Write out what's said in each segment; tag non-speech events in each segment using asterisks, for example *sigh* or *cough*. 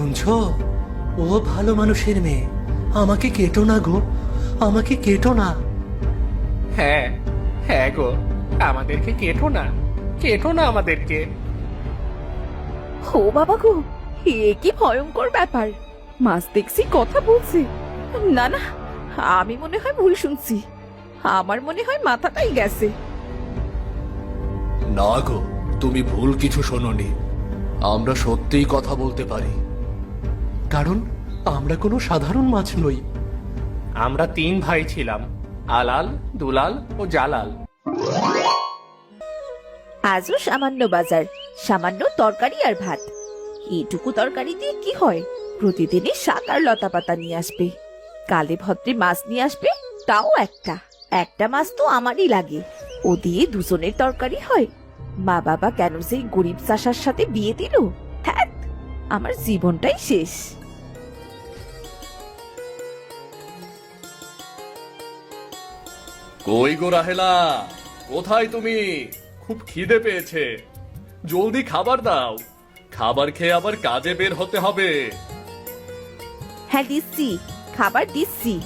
শুনছো? ও ভালো মানুষের মেয়ে। আমাকে কেটো না গো। আমাকে কেটো না। হ্যাঁ হ্যাঁ গো আমাদেরকে কেটো না। কেটো না আমাদেরকে। ও বাবা গো এ কি ভয়ঙ্কর ব্যাপার। মাছ দেখছি কথা বলছে। না না আমি মনে হয় ভুল শুনছি। আমার মনে হয় মাথাটাই গেছে। না গো তুমি ভুল কিছু শোনোনি। আমরা সত্যিই কথা বলতে পারি। কারণ আমরা কোনো সাধারণ মাছ নই। আমরা তিন ভাই ছিলাম আলাল দুলাল ও জালাল। আজও সামান্য বাজার সামান্য তরকারি আর ভাত। এইটুকু তরকারি দিয়ে কি হয়? প্রতিদিনই শাক আর লতা পাতা নিয়ে আসবে। কালে ভদ্রে মাছ নিয়ে আসবে তাও একটা। একটা মাছ তো আমারই লাগে। ও দিয়ে দুজনের তরকারি হয়। মা বাবা কেন সেই গরিব চাষার সাথে বিয়ে দিল? হ্যাঁ আমার জীবনটাই শেষ। কই গো রাহেলা? কোথায় তুমি? খুব খিদে পেয়েছে। জলদি খাবার দাও। খাবার খেয়ে আবার কাজে বের হতে হবে। হ্যাঁ দিচ্ছি। খাবার দিচ্ছি।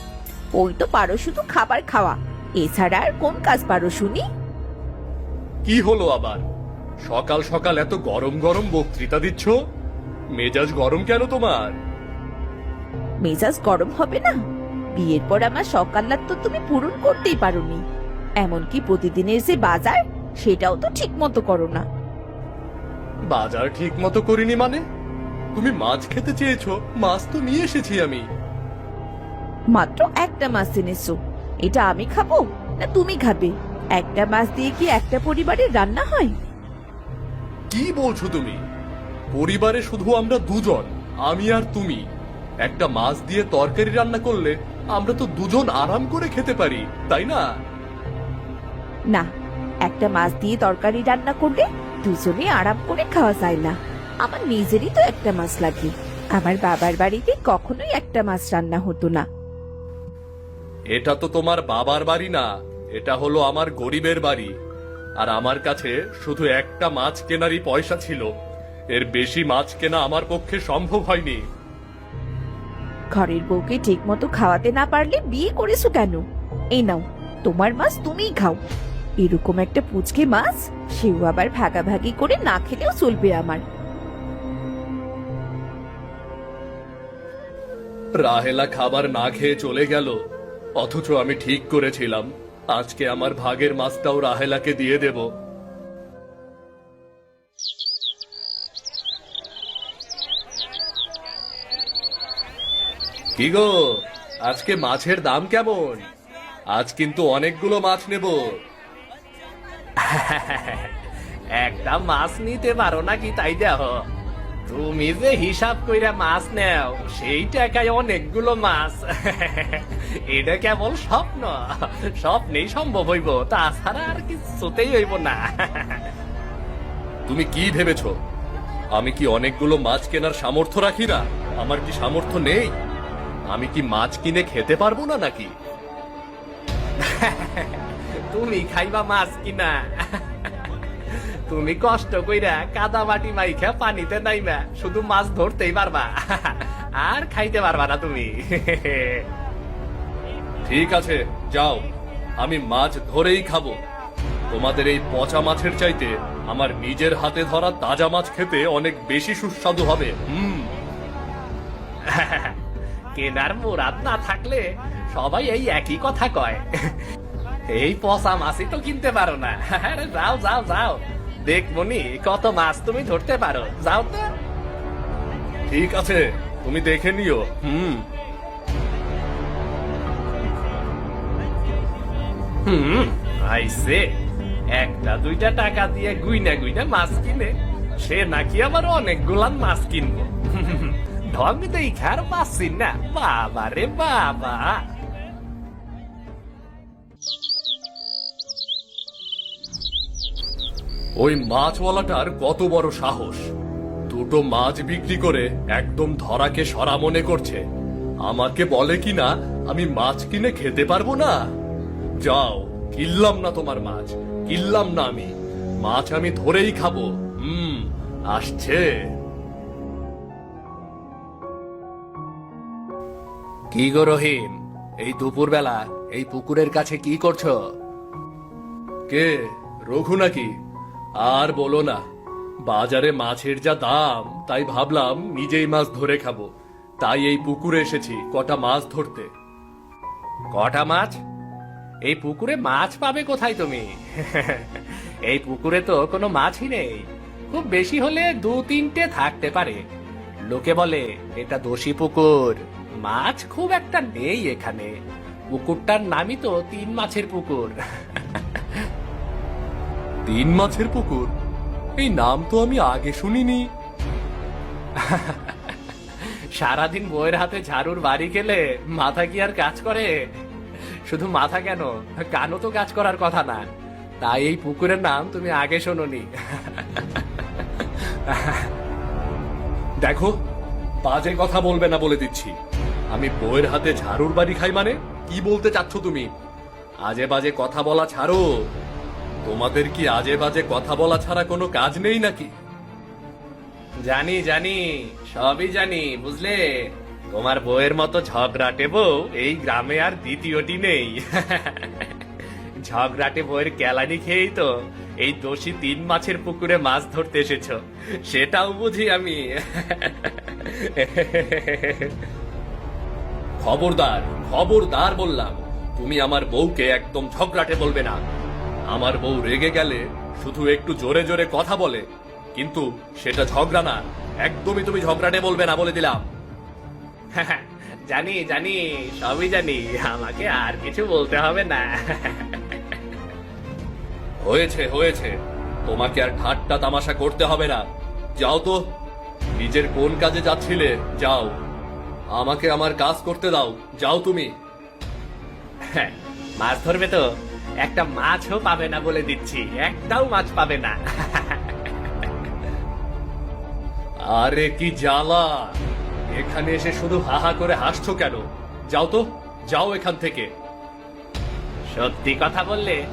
ওই তো পারো শুধু খাবার খাওয়া। এছাড়া আর কোন কাজ পারো শুনি? কি হলো আবার? সকাল সকাল এত গরম গরম বক্তৃতা দিচ্ছ? মেজাজ গরম কেন তোমার? মেজাজ গরম হবে না? বিয়ের পর আমার সকাল্লার তো তুমি পূরণ করতেই পারোনি। এমনকি প্রতিদিনের যে বাজার সেটাও তো ঠিক মতো করো না। বাজার ঠিক মতো করিনি মানে? তুমি মাছ খেতে চেয়েছো মাছ তো নিয়ে এসেছি আমি। মাত্র একটা মাছ এনেছো। এটা আমি খাব না তুমি খাবে? একটা মাছ দিয়ে কি একটা পরিবারের রান্না হয়? কি বলছো তুমি? পরিবারে শুধু আমরা দুজন আমি আর তুমি। একটা মাছ দিয়ে তরকারি রান্না করলে আমরা তো দুজন আরাম করে খেতে পারি তাই না? না একটা মাছ দিয়ে তরকারি রান্না করলে দুজনে আরাম করে খাওয়া যায় না। আমার নিজেরই তো একটা মাছ লাগে। আমার বাবার বাড়িতে কখনোই একটা মাছ রান্না হতো না। এটা তো তোমার বাবার বাড়ি না এটা হলো আমার গরিবের বাড়ি। আর আমার কাছে শুধু একটা মাছ কেনারই পয়সা ছিল। এর বেশি মাছ কেনা আমার পক্ষে সম্ভব হয়নি। ঘরের বউকে ঠিক মতো খাওয়াতে না পারলে বিয়ে করেছ কেন? এই নাও, তোমার মাছ তুমিই খাও। এরকম একটা পুচকে মাছ, সেও আবার ভাগাভাগি করে না খেলেও চলবে আমার। রাহেলা খাবার না খেয়ে চলে গেল। অথচ আমি ঠিক করেছিলাম। আজকে আমার ভাগের মাছটাও রাহেলাকে দিয়ে দেব। কি গো? আজকে মাছের দাম কেমন? আজ কিন্তু অনেকগুলো মাছ নেব। একটা মাছ নিতে পারো নাকি তাই দেহ? তুমি যে হিসাব কইরা মাছ নেও সেই টাকায় অনেকগুলো মাছ। এটা কেবল স্বপ্ন। স্বপ্নেই সম্ভব হইব তাছাড়া আর কিছুতেই হইব না। তুমি কি ভেবেছো? আমি কি অনেকগুলো মাছ কেনার সামর্থ্য রাখি না? আমার কি সামর্থ্য নেই? আমি কি মাছ কিনে খেতে পারব না নাকি? তুমি খাইবা মাছ কিনা? তুমি কষ্ট কইরা কাদা মাটি মাইখা পানিতে নাইবা শুধু মাছ ধরতেই পারবা। আর খাইতে পারবা না তুমি। ঠিক আছে যাও। আমি মাছ ধরেই খাব। তোমাদের এই পচা মাছের চাইতে আমার নিজের হাতে ধরা তাজা মাছ খেতে অনেক বেশি সুস্বাদু হবে। হুম। কেনার মুরাদ না থাকলে সবাই এই একই কথা কয়। এই পচা মাছই তো কিনতে পারো না। আরে যাও যাও যাও। দেখবনি কত মাছ তুমি ধরতে পারো। যাও তো। ঠিক আছে তুমি দেখে নিও। হুম। হুম আইসে। একটা দুইটা টাকা দিয়ে গুইনা গুইনা মাছ কিনে। সে নাকি আবার অনেক গোলান মাছ কিনবো। ঢং দেখে আর পাচ্ছি না বাবা রে বাবা ওই মাছওয়ালাটার কত বড় সাহস। দুটো মাছ বিক্রি করে একদম ধরাকে সরা মনে করছে। আমাকে বলে কিনা আমি মাছ কিনে খেতে পারব না? যাও, কিনলাম না তোমার মাছ, কিনলাম না আমি। মাছ আমি ধরেই খাব। হুম, আসছে। কি গো রহিম? এই দুপুরবেলা এই পুকুরের কাছে কি করছ? কে? রঘু নাকি? আর বলো না। বাজারে মাছের যা দাম তাই ভাবলাম নিজেই মাছ ধরে খাব। তাই এই পুকুরে এসেছি কটা মাছ ধরতে। কটা মাছ? এই পুকুরে মাছ পাবে কোথায় তুমি? এই পুকুরে তো কোনো মাছই নেই। খুব বেশি হলে দু তিনটে থাকতে পারে। লোকে বলে এটা দোষী পুকুর। মাছ খুব একটা নেই এখানে। পুকুরটার নামই তো তিন মাছের পুকুর। তিন মাছের পুকুর? এই নাম তো আমি আগে শুনিনি। সারাদিন বইয়ের হাতে ঝাড়ুর বাড়ি গেলে মাথা কি আর কাজ করে? শুধু মাথা কেন? কানও তো কাজ করার কথা না। তাই এই পুকুরের নাম তুমি আগে শোনোনি। দেখো বাজে কথা বলবে না বলে দিচ্ছি। আমি বইয়ের হাতে ঝাড়ুর বাড়ি খাই মানে? কি বলতে চাচ্ছ তুমি? আজে বাজে কথা বলা ছাড়ো। তোমাদের কি আজে বাজে কথা বলা ছাড়া কোনো কাজ নেই নাকি? জানি জানি, সবই জানি, বুঝলে? তোমার বউয়ের মতো ঝগড়াটে বউ এই গ্রামে আর দ্বিতীয়টি নেই। *laughs* ঝগড়াটে বউয়ের কেলানি খেয়েই তো এই দোষী তিন মাছের পুকুরে মাছ ধরতে এসেছ। সেটাও বুঝি আমি। *laughs* খবরদার খবরদার বললাম তুমি আমার বউকে একদম ঝগড়াটে বলবে না। আমার বউ রেগে গেলে শুধু একটু জোরে জোরে কথা বলে কিন্তু সেটা ঝগড়া না একদমই তুমি ঝগড়াটে বলবে না বলে দিলাম। *laughs* জানি জানি সবই জানি আমাকে আর কিছু বলতে হবে না। *laughs* হয়েছে হয়েছে তোমাকে আর ঠাট্টা তামাশা করতে হবে না। যাও তো নিজের কোন কাজে যাচ্ছিলে যাও। আমাকে আমার কাজ করতে দাও। যাও তুমি। হ্যাঁ মাছ ধরবে তো। একটা মাছও পাবে না বলে দিচ্ছি। একটাও মাছ পাবে না। আরে কি জ্বালা। এখানে এসে শুধু হাহা করে হাসছো কেন? যাও তো যাও এখান থেকে। সত্যি কথা বললে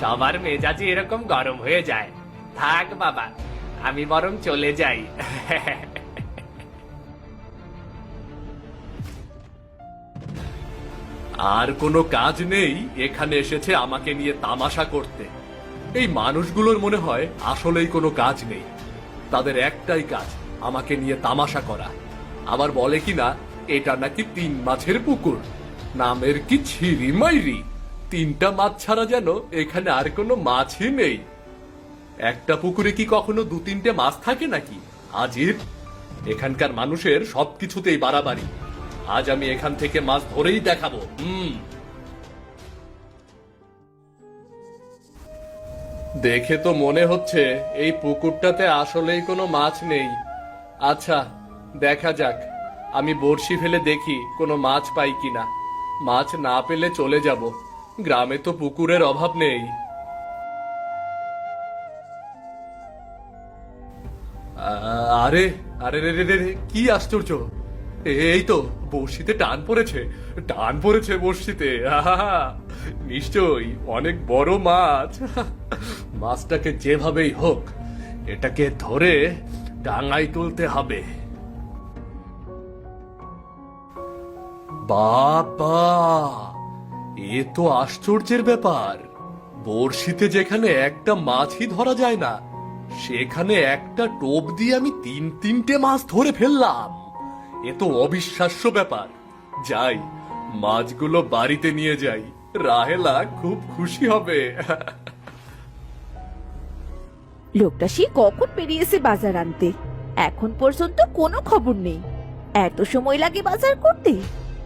সবার মেজাজি এরকম গরম হয়ে যায়। থাক বাবা আমি বরং চলে যাই। *laughs* আর কোনো কাজ নেই, এখানে এসেছে আমাকে নিয়ে তামাশা করতে। এই মানুষগুলোর মনে হয় আসলেই কোনো কাজ নেই। তাদের একটাই কাজ, আমাকে নিয়ে তামাশা করা। আবার বলে কি না এটা নাকি তিন মাছের পুকুর, নামের কি ছিরি মাইরি। তিনটা মাছ ছাড়া যেন এখানে আর কোনো মাছই নেই। একটা পুকুরে কি কখনো দু তিনটে মাছ থাকে নাকি? আজীব। এখানকার মানুষের সবকিছুতেই বাড়াবাড়ি। আজ আমি এখান থেকে মাছ ধরেই দেখাবো। হুম। দেখে তো মনে হচ্ছে এই পুকুরটাতে আসলেই কোনো মাছ নেই। আচ্ছা দেখা যাক। আমি বড়শি ফেলে দেখি কোনো মাছ পাই কিনা। মাছ না পেলে চলে যাব। গ্রামে তো পুকুরের অভাব নেই। আরে আরে রে রে রে রে, কি আশ্চর্য! এই তো বড়শিতে টান পড়েছে টান পড়েছে বড়শিতে নিশ্চয়ই, অনেক বড় মাছ। মাছটাকে যেভাবেই হোক, এটাকে ধরে ডাঙায় তুলতে হবে। বাবা, এ তো আশ্চর্যের ব্যাপার। বড়শিতে যেখানে একটা মাছই ধরা যায় না, সেখানে একটা টোপ দিয়ে আমি তিন তিনটে মাছ ধরে ফেললাম। এ তো অবিশ্বাস্য ব্যাপার। যাই, মাছগুলো বাড়িতে নিয়ে যাই। রাহেলা খুব খুশি হবে। লোকটা সে কখন বেরিয়েছে বাজার আনতে? এখন পর্যন্ত কোনো খবর নেই। এত সময় লাগে বাজার করতে?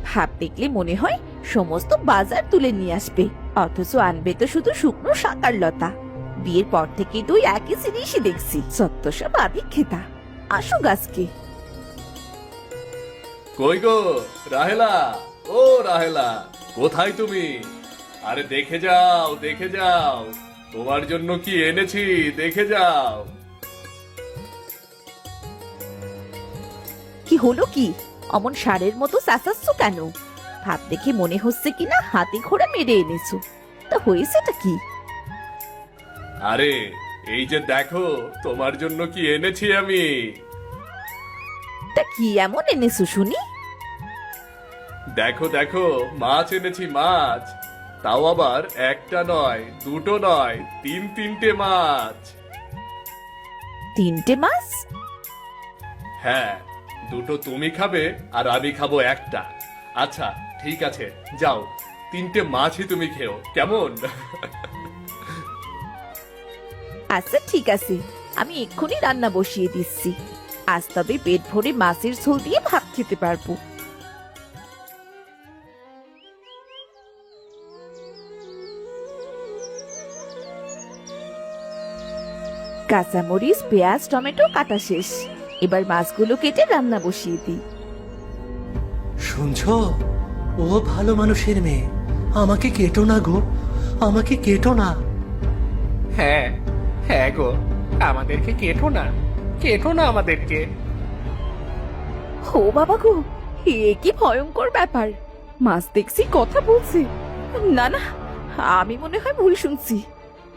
ভাব দেখলে মনে হয় সমস্ত বাজার তুলে নিয়ে আসবে। অথচ আনবে তো শুধু শুকনো শাকার লতা। বিয়ের পর থেকে তুই একই জিনিসই দেখছি, সত্য সব আদিক খেতা আসো গাছকে কই গো রাহেলা? ও রাহেলা কোথায় তুমি? আরে দেখে যাও দেখে যাও। তোমার জন্য কি এনেছি দেখে যাও। কি হলো কি? অমন সারের মতো চাচাচ্ছ কেন? ভাব দেখে মনে হচ্ছে কিনা হাতে ঘোড়া মেরে এনেছো। তা হয়েছেটা কি? আরে এই যে দেখো তোমার জন্য কি এনেছি আমি? তা কি এমন এনেছো শুনি? দেখো দেখো মাছ এনেছি মাছ। তাও আবার একটা নয় দুটো নয় তিন তিনটে মাছ। তিনটে মাছ? হ্যাঁ দুটো তুমি খাবে আর আমি খাব একটা। আচ্ছা ঠিক আছে যাও তিনটে মাছই তুমি খেও কেমন? আচ্ছা ঠিক আছে আমি এক্ষুনি রান্না বসিয়ে দিচ্ছি। আজ তবে পেট ভরে মাছের ঝোল দিয়ে ভাত খেতে পারব। কাঁচামরিচ পেঁয়াজ টমেটো কাটা শেষ। এবার মাছগুলো কেটে রান্না বসিয়ে দিই। শুনছো? ও ভালো মানুষের মেয়ে। আমাকে কেটো না গো। আমাকে কেটো না। হ্যাঁ হ্যাঁ গো। আমাদেরকে কেটো না। কেটো না আমাদেরকে। ও বাবা গো এ কি ভয়ঙ্কর ব্যাপার। মাছ দেখছি কথা বলছে। না না আমি মনে হয় ভুল শুনছি।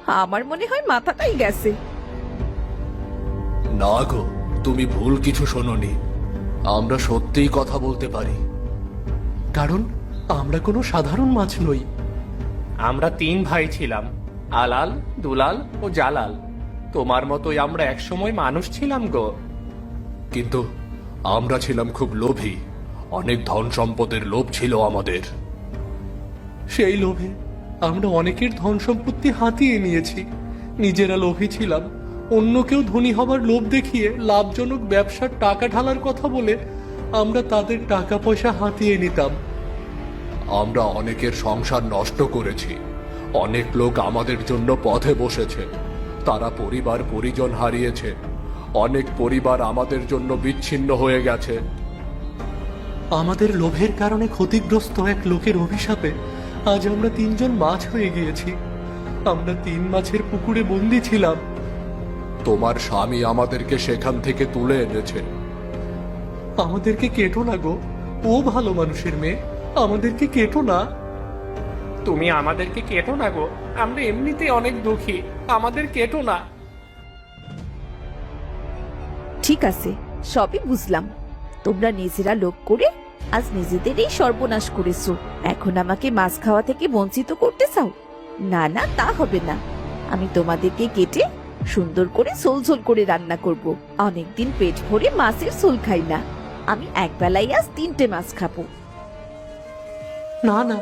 আমার মনে হয় মাথাটাই গেছে। না গো তুমি ভুল কিছু শোনোনি। আমরা সত্যিই কথা বলতে পারি। কারণ আমরা কোনো সাধারণ মাছ নই। আমরা তিন ভাই ছিলাম আলাল দুলাল ও জালাল। তোমার মতোই আমরা একসময় মানুষ ছিলাম গো। কিন্তু আমরা ছিলাম খুব লোভী। অনেক ধন সম্পদের লোভ ছিল আমাদের। সেই লোভে আমরা অনেকের ধন সম্পত্তি হাতিয়ে নিয়েছি। নিজেরা লোভী ছিলাম। অন্য কেউ ধনী হবার লোভ দেখিয়ে লাভজনক ব্যবসার টাকা ঢালার কথা বলে আমরা তাদের টাকা পয়সা হাতিয়ে নিতাম। আমরা অনেকের সংসার নষ্ট করেছি। অনেক লোক আমাদের জন্য পথে বসেছে। তারা পরিবার পরিজন হারিয়েছে। অনেক পরিবার আমাদের জন্য বিচ্ছিন্ন হয়ে গেছে। আমাদের লোভের কারণে ক্ষতিগ্রস্ত এক লোকের অভিশাপে আজ আমরা তিনজন মাছ হয়ে গিয়েছি। আমরা তিন মাছের পুকুরে বন্দি ছিলাম। তোমার স্বামী আমাদেরকে সেখান থেকে তুলে এনেছে। আমাদেরকে কেটো না গো। ও ভালো মানুষের মেয়ে। আমাদেরকে কেটো না। তুমি আমাদেরকে কেটো না গো। আমরা এমনিতেই অনেক দুঃখী। আমাদের কেটো না। ঠিক আছে সবই বুঝলাম। তোমরা নিজেরা লোক করে আজ নিজেদেরই সর্বনাশ করেছ। এখন আমাকে মাছ খাওয়া থেকে বঞ্চিত করতে চাও? না না তা হবে না। আমি তোমাদেরকে কেটে সুন্দর করে ঝোল ঝোল করে রান্না করব। অনেকদিন পেট ভরে মাছের ঝোল খাই না। আমি এক একবেলাই আজ তিনটে মাছ খাব। না না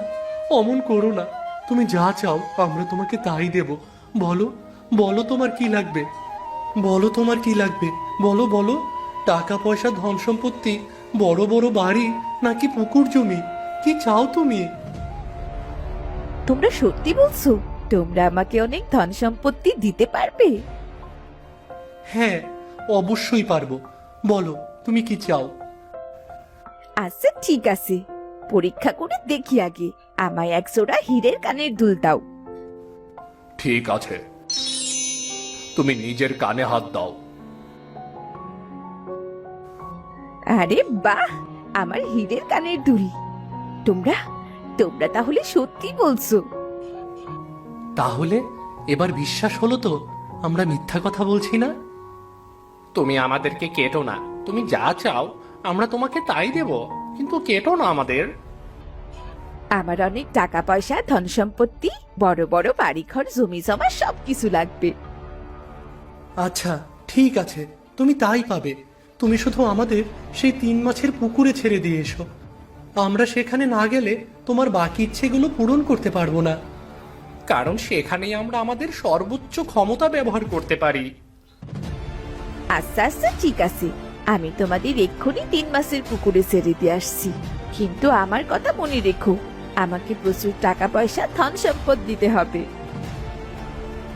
অমন করো না। তুমি যা চাও আমরা তোমাকে তাই দেব। বলো বলো তোমার কি লাগবে? বলো তোমার কি লাগবে? বলো বলো টাকা পয়সা ধন সম্পত্তি বড় বড় বাড়ি নাকি পুকুর জমি? কি চাও তুমি? তোমরা সত্যি বলছো তোমরা আমাকে অনেক ধন সম্পত্তি দিতে পারবে? হ্যাঁ অবশ্যই পারব। বলো তুমি কি চাও? আচ্ছা ঠিক আছে। পরীক্ষা করে দেখি আগে। আমায় এক জোড়া হীরের কানের দুল দাও। ঠিক আছে। তুমি নিজের কানে হাত দাও। আরে বাহ আমার হীরের কানের দুল। তোমরা তোমরা তাহলে সত্যি বলছো। তাহলে এবার বিশ্বাস হলো তো আমরা মিথ্যা কথা বলছি না? তুমি আমাদেরকে কেটো না। তুমি যা চাও আমরা তোমাকে তাই দেব। কিন্তু কেটো না আমাদের। আমার অনেক টাকা পয়সা ধন সম্পত্তি বড় বড় বাড়িঘর জমি জমা সবকিছু লাগবে। আচ্ছা ঠিক আছে। তুমি তাই পাবে। তুমি শুধু আমাদের সেই তিন মাছের পুকুরে ছেড়ে দিয়ে এসো। আমরা সেখানে না গেলে তোমার বাকি ইচ্ছেগুলো পূরণ করতে পারব না। কারণ সেখানেই আমরা আমাদের সর্বোচ্চ ক্ষমতা ব্যবহার করতে পারি। আচ্ছা আচ্ছা ঠিক আছে। আমি তোমাদের এক্ষুনি তিন মাসের পুকুরে ছেড়ে দিয়ে আসছি। কিন্তু আমার কথা মনে রেখো। আমাকে প্রচুর টাকা পয়সা ধন সম্পদ দিতে হবে।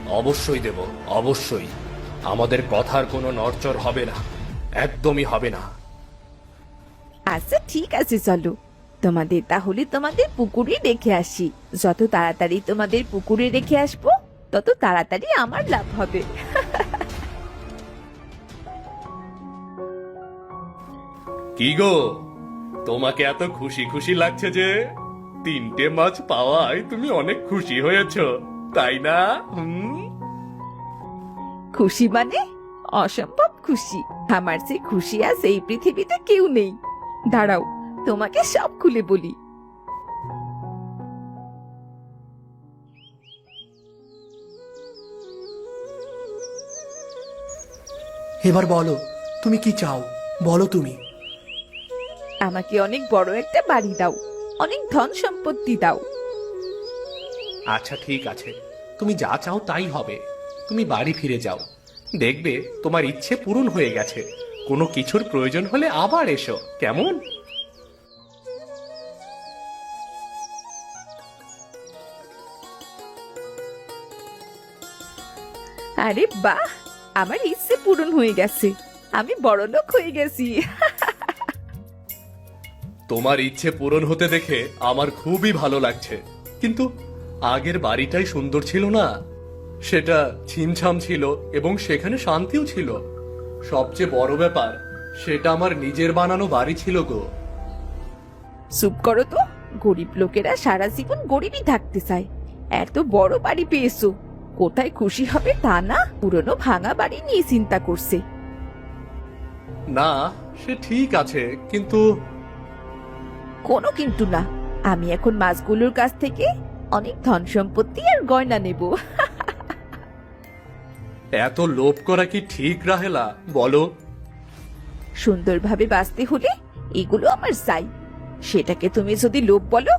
অবশ্যই দেব অবশ্যই। আমাদের কথার কোনো নড়চড় হবে না একদমই হবে না। আচ্ছা ঠিক আছে চলো। তোমাদের তাহলে তোমাদের পুকুরে রেখে আসি। যত তাড়াতাড়ি তোমাদের পুকুরে রেখে আসব তত তাড়াতাড়ি আমার লাভ হবে। কি গো? তোমাকে এত খুশি খুশি লাগছে যে তিনটে মাছ পাওয়ায় তুমি অনেক খুশি হয়েছ তাই না? হুম? খুশি মানে? অসম্ভব খুশি। আমার সে খুশি আজ এই পৃথিবীতে কেউ নেই। দাঁড়াও তোমাকে সব খুলে বলি। এবার বলো তুমি কি চাও? বলো তুমি। আমাকে অনেক বড় একটা বাড়ি দাও। অনেক ধন সম্পত্তি দাও। আচ্ছা ঠিক আছে। তুমি যা চাও তাই হবে। তুমি বাড়ি ফিরে যাও। দেখবে তোমার ইচ্ছে পূরণ হয়ে গেছে। কোনো কিছুর প্রয়োজন হলে আবার এসো। কেমন? আরে বাহ! আমার ইচ্ছে পূরণ হয়ে গেছে। আমি বড় লোক হয়ে গেছি। তোমার ইচ্ছে পূরণ হতে দেখে আমার খুবই ভালো লাগছে। কিন্তু আগের বাড়িটাই সুন্দর ছিল না। সেটা ছিমছাম ছিল এবং সেখানে শান্তিও ছিল। সবচেয়ে বড় ব্যাপার সেটা আমার নিজের বানানো বাড়ি ছিল গো। চুপ করো তো। গরিব লোকেরা সারা জীবন গরিবই থাকতে চায়। এত বড় বাড়ি পেয়েছ। কোথায় খুশি হবে তা না? পুরনো ভাঙা বাড়ি নিয়ে চিন্তা করছে। না সে ঠিক আছে কিন্তু কোনো কিন্তু না। আমি এখন মাছগুলোর কাছ থেকে অনেক ধন সম্পত্তি আর গয়না নেব। এত লোভ করা কি ঠিক রাহেলা? বলো। সুন্দরভাবে বাঁচতে হলে এগুলো আমার চাই। সেটাকে তুমি যদি লোভ বলো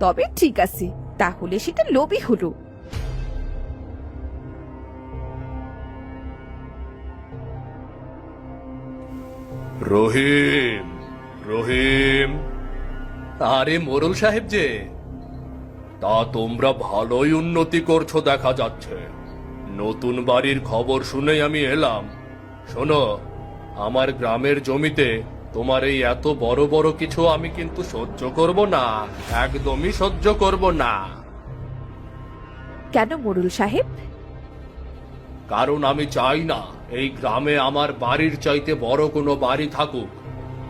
তবে ঠিক আছে তাহলে সেটা লোভই হলো। রহিম রহিম। আরে মোরল সাহেব যে তা তোমরা ভালোই উন্নতি করছ দেখা যাচ্ছে। নতুন বাড়ির খবর শুনেই আমি এলাম। শোনো আমার গ্রামের জমিতে তোমার এই এত বড় বড় কিছু আমি কিন্তু সহ্য করব না একদমই সহ্য করব না। কেন মোরুল সাহেব? কারণ আমি চাই না এই গ্রামে আমার বাড়ির চাইতে বড় কোনো বাড়ি থাকুক।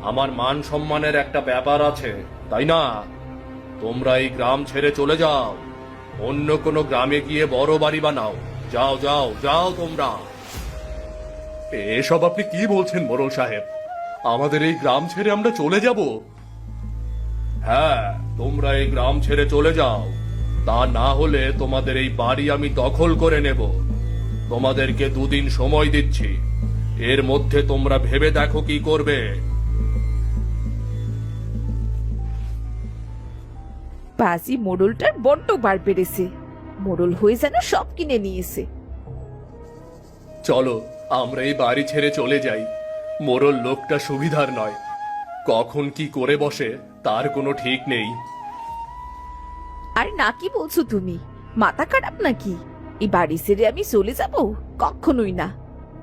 আমার মান সম্মানের একটা ব্যাপার আছে। তাই না? তোমরা এই গ্রাম ছেড়ে চলে যাও। অন্য কোনো গ্রামে গিয়ে বড় বাড়ি বানাও। যাও যাও যাও তোমরা। এসব আপনি কি বলছেন মোরল সাহেব? আমাদের এই গ্রাম ছেড়ে আমরা চলে যাব? হ্যাঁ তোমরা এই গ্রাম ছেড়ে চলে যাও। তা না হলে তোমাদের এই বাড়ি আমি দখল করে নেব। তোমাদেরকে দুদিন সময় দিচ্ছি। এর মধ্যে তোমরা ভেবে দেখো কি করবে। পাজি মোড়লটার বড্ড বার বেড়েছে মোড়ল হয়ে যেন সব কিনে নিয়েছে। চলো আমরা এই বাড়ি ছেড়ে চলে যাই। মোরল লোকটা সুবিধার নয়। কখন কি করে বসে তার কোনো ঠিক নেই। আর না কি বলছো তুমি? মাথা খারাপ নাকি? এই বাড়ি ছেড়ে আমি চলে যাব? কখনোই না।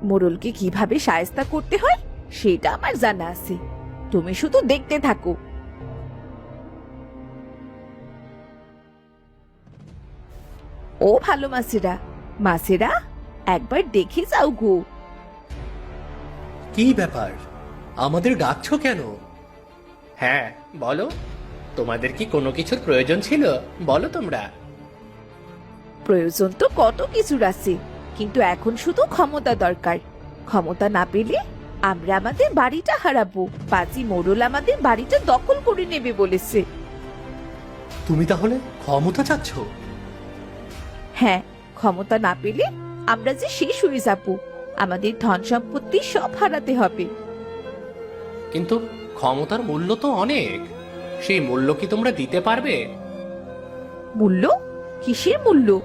মোড়লকে কীভাবে সায়স্তা করতে হয় সেটা আমার জানা আছে। তুমি শুধু দেখতে থাকো। ও ভালো মাসেরা। মাসেরা একবার দেখে যাও গো। কি ব্যাপার? আমাদের ডাকছো কেন? হ্যাঁ বলো। তোমাদের কি কোনো কিছুর প্রয়োজন ছিল? বলো তোমরা। প্রয়োজন তো কত কিছুর আছে কিন্তু এখন শুধু ক্ষমতা দরকার। ক্ষমতা না পেলে আমরা আমাদের বাড়িটা হারাবো। পাঁচি মোড়ল আমাদের বাড়িটা দখল করে নেবে বলেছে। তুমি তাহলে ক্ষমতা চাচ্ছ? ক্ষমতা না পেলে আমরা যে শেষ হয়ে যাব। আমাদের ধন সম্পত্তি সব হারাতে হবে। কিন্তু ক্ষমতার মূল্য তো অনেক। সেই মূল্য কি তোমরা দিতে পারবে? মূল্য? কিসের মূল্য?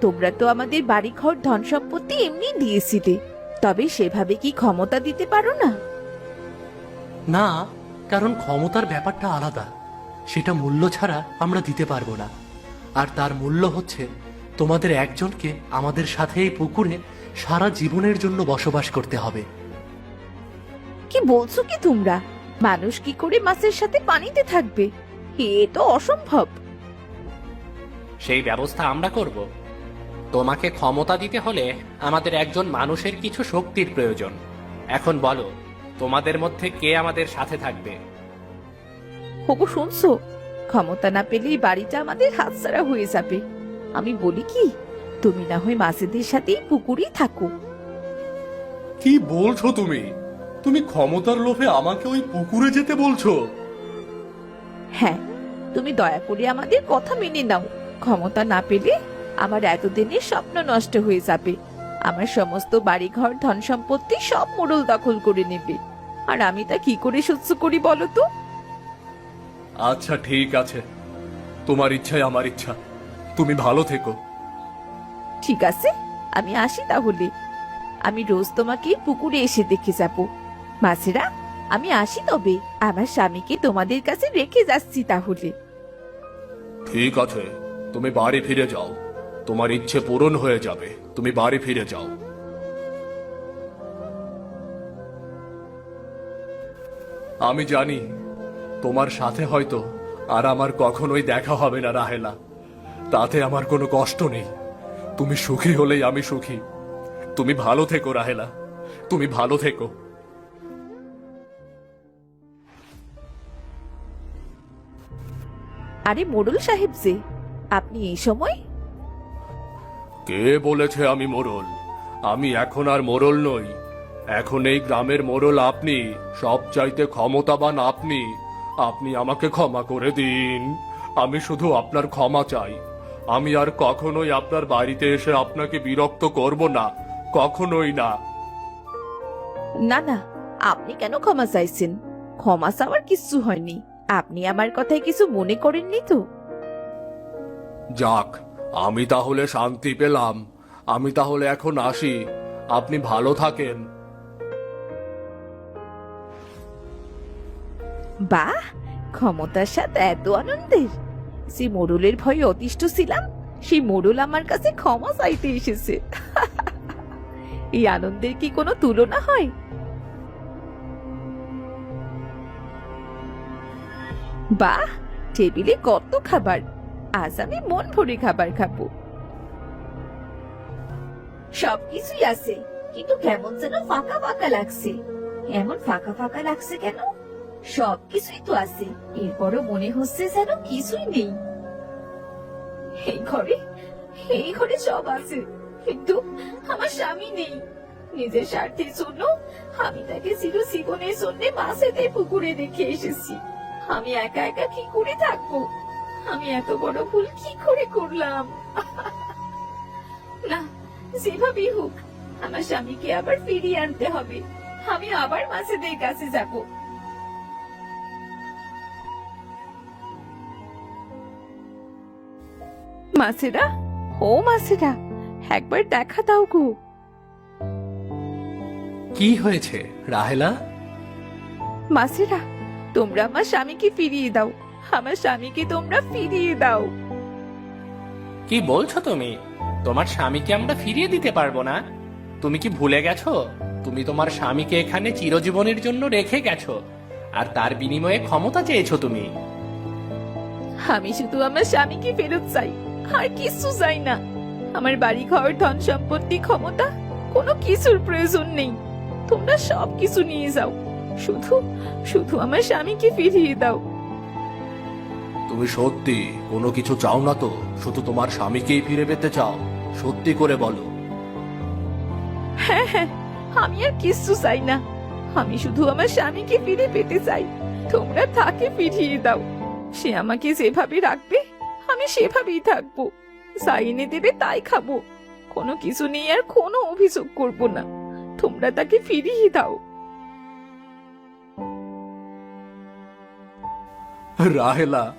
তোমরা তো আমাদের বাড়িঘর ধন সম্পত্তি এমনি দিয়েছিলে। তবে সেভাবে কি ক্ষমতা দিতে পারো না? না কারণ ক্ষমতার ব্যাপারটা আলাদা। সেটা মূল্য ছাড়া আমরা দিতে পারব না। আর তার মূল্য হচ্ছে তোমাদের একজনকে আমাদের সাথে এই পুকুরে সারা জীবনের জন্য বসবাস করতে হবে। কি বলছো কি তোমরা? মানুষ কি করে মাছের সাথে পানিতে থাকবে? এ তো অসম্ভব। সেই ব্যবস্থা আমরা করব। তোমাকে ক্ষমতা দিতে হলে আমাদের একজন মানুষের কিছু শক্তির প্রয়োজন। এখন বলো তোমাদের মধ্যে কে আমাদের সাথে থাকবে? হবু শুনছো? ক্ষমতা না পেলে এই বাড়িটা আমাদের হাতছাড়া হয়ে যাবে। আমি বলি কি তুমি না হয় মাছেদের সাথেই পুকুরেই থাকো। কি বলছো তুমি? তুমি ক্ষমতার লোভে আমাকে ওই পুকুরে যেতে বলছো? হ্যাঁ তুমি দয়া করে আমাদের কথা মেনে নাও। ক্ষমতা না পেলে আমার এতদিনের স্বপ্ন নষ্ট হয়ে যাবে। আমার সমস্ত বাড়িঘর ধন সম্পত্তি সব মোড়ল দখল করে নেবে। আর আমি তা কি করে সহ্য করি বলো তো? আচ্ছা ঠিক আছে। তোমার ইচ্ছাই আমার ইচ্ছা। তুমি ভালো থেকো। ঠিক আছে আমি আসি তাহলে। আমি রোজ তোমাকে পুকুরে এসে দেখে যাব। মাছেরা আমি আসি তবে। আমার স্বামীকে তোমাদের কাছে রেখে যাচ্ছি তাহলে। ঠিক আছে তুমি বাড়ি ফিরে যাও। তোমার ইচ্ছে পূরণ হয়ে যাবে। তুমি বাড়ি ফিরে যাও। আমি জানি তোমার সাথে হয়তো আর আমার কখনোই দেখা হবে না রাহেলা। তাতে আমার কোনো কষ্ট নেই। তুমি সুখী হলেই আমি সুখী। তুমি ভালো থেকো রাহেলা। তুমি ভালো থেকো। আরে মোড়ল সাহেব যে আপনি এই সময়? কে বলেছে আমি মোরল আমি এখন আর মোরল নই। এখন এই গ্রামের মোরল আপনি। সব চাইতে ক্ষমতাবান আপনি। আপনি আমাকে ক্ষমা করে দিন। আমি শুধু আপনার ক্ষমা চাই। আমি আর কখনোই আপনার বাড়িতে এসে আপনাকে বিরক্ত করব না কখনোই না। না না আপনি কেন ক্ষমা চাইছেন? ক্ষমা চাওয়ার কিছু হয়নি। আপনি আমার কথায় কিছু মনে করেননি তো? যাক আমি তাহলে শান্তি পেলাম। আমি তাহলে এখন আসি। আপনি ভালো থাকেন। বাহ ক্ষমতার সাথে এত আনন্দের। যে মোড়লের ভয়ে অতিষ্ঠ ছিলাম, সেই মোড়ল আমার কাছে ক্ষমা চাইতে এসেছে। এই আনন্দের কি কোনো তুলনা হয়? বাহ, টেবিলে কত খাবার। আজ আমি মন ভরে খাবার খাব। সবকিছুই আছে, কিন্তু কেমন যেন ফাঁকা ফাঁকা লাগছে। এমন ফাঁকা ফাঁকা লাগছে কেন? সবকিছুই তো আছে। এরপরও মনে হচ্ছে যেন কিছুই নেই। এই ঘরে এই ঘরে সব আছে। কিন্তু আমার স্বামী নেই। নিজের স্বার্থের জন্য আমি তাকে চির জীবনের জন্য মাছেতে পুকুরে রেখে এসেছি। আমি একা একা কি করে থাকব? আমি এত বড় ভুল কি করে করলাম? না, যেভাবেই হোক, আমার স্বামীকে আবার ফিরিয়ে আনতে হবে। আমি আবার মাছেদের কাছে যাব। মাছেরা ও মাছেরা একবার দেখা দাও গো। কি হয়েছে রাহেলা? মাছেরা তোমরা আমার স্বামীকে ফিরিয়ে দাও। আমার স্বামীকে তোমরা ফিরিয়ে দাও। কি বলছো তুমি? তোমার স্বামীকে আমরা ফিরিয়ে দিতে পারব না। তুমি কি ভুলে গেছো? তুমি তোমার স্বামীকে এখানে চিরজীবনের জন্য রেখে গেছো আর তার বিনিময়ে ক্ষমতা চেয়েছো তুমি। আমি শুধু আমার স্বামীকে ফেরত চাই। আর কিছু চাই না। আমার বাড়ি ঘর ধন সম্পত্তি ক্ষমতা কোনো কিছুর প্রয়োজন নেই। তোমরা সব কিছু নিয়ে যাও। শুধু শুধু আমার স্বামীকে ফিরিয়ে দাও। তুমি সত্যি কোনো কিছু চাও না তো? শুধু তোমার স্বামীকেই ফিরে পেতে চাও? সত্যি করে বলো। হ্যাঁ হ্যাঁ আমি আর কিছু চাই না। আমি শুধু আমার স্বামীকে ফিরে পেতে চাই। তোমরা তাকে ফিরিয়ে দাও। সে আমাকে যেভাবে রাখবে আমি সেভাবেই থাকব। যা এনে দেবে তাই খাব। কোনো কিছু নিয়ে আর কোনো অভিযোগ করব না। তোমরা তাকে ফিরিয়ে দাও। রাহেলা।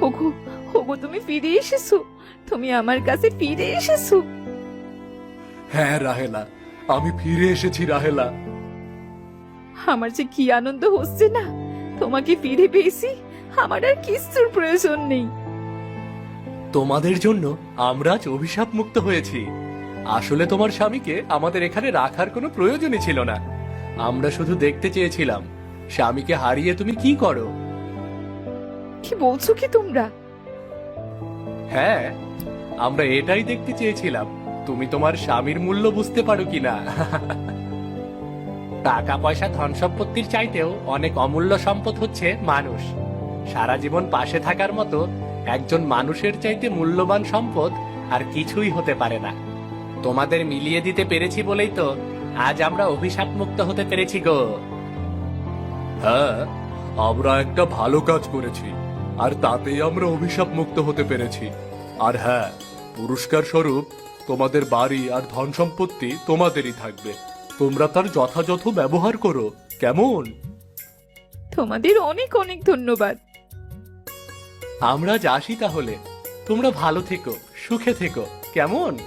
হোগো হোগো তুমি ফিরে এসেছ। তুমি আমার কাছে ফিরে এসেছ। হ্যাঁ রাহেলা আমি ফিরে এসেছি রাহেলা। আমার যে কি আনন্দ হচ্ছে না। তোমাকে ফিরে পেয়েছি। আমার আর কিছুর প্রয়োজন নেই। তোমাদের জন্য আমরা আজ অভিশাপ মুক্ত হয়েছি। আসলে তোমার স্বামীকে আমাদের এখানে রাখার কোনো প্রয়োজনই ছিল না। আমরা শুধু দেখতে চেয়েছিলাম স্বামীকে হারিয়ে তুমি কি করো? কি বলছো কি তোমরা? হ্যাঁ আমরা এটাই দেখতে চেয়েছিলাম। তুমি তোমার স্বামীর মূল্য বুঝতে পারো কিনা টাকা পয়সা ধন সম্পত্তির চাইতেও অনেক অমূল্য সম্পদ হচ্ছে মানুষ। সারা জীবন পাশে থাকার মতো একজন মানুষের চাইতে মূল্যবান সম্পদ আর কিছুই হতে পারে না। তোমাদের মিলিয়ে দিতে পেরেছি বলেই তো আজ আমরা অভিশাপ মুক্ত হতে পেরেছি গো। হ্যাঁ আমরা একটা ভালো কাজ করেছি আর তাতেই আমরা অভিশাপ মুক্ত হতে পেরেছি। আর হ্যাঁ পুরস্কার স্বরূপ তোমাদের বাড়ি আর ধন সম্পত্তি তোমাদেরই থাকবে। তোমরা তার যথাযথ ব্যবহার করো কেমন? তোমাদের অনেক অনেক ধন্যবাদ। আমরা যাসি তাহলে। তোমরা ভালো থেকো সুখে থেকো। কেমন?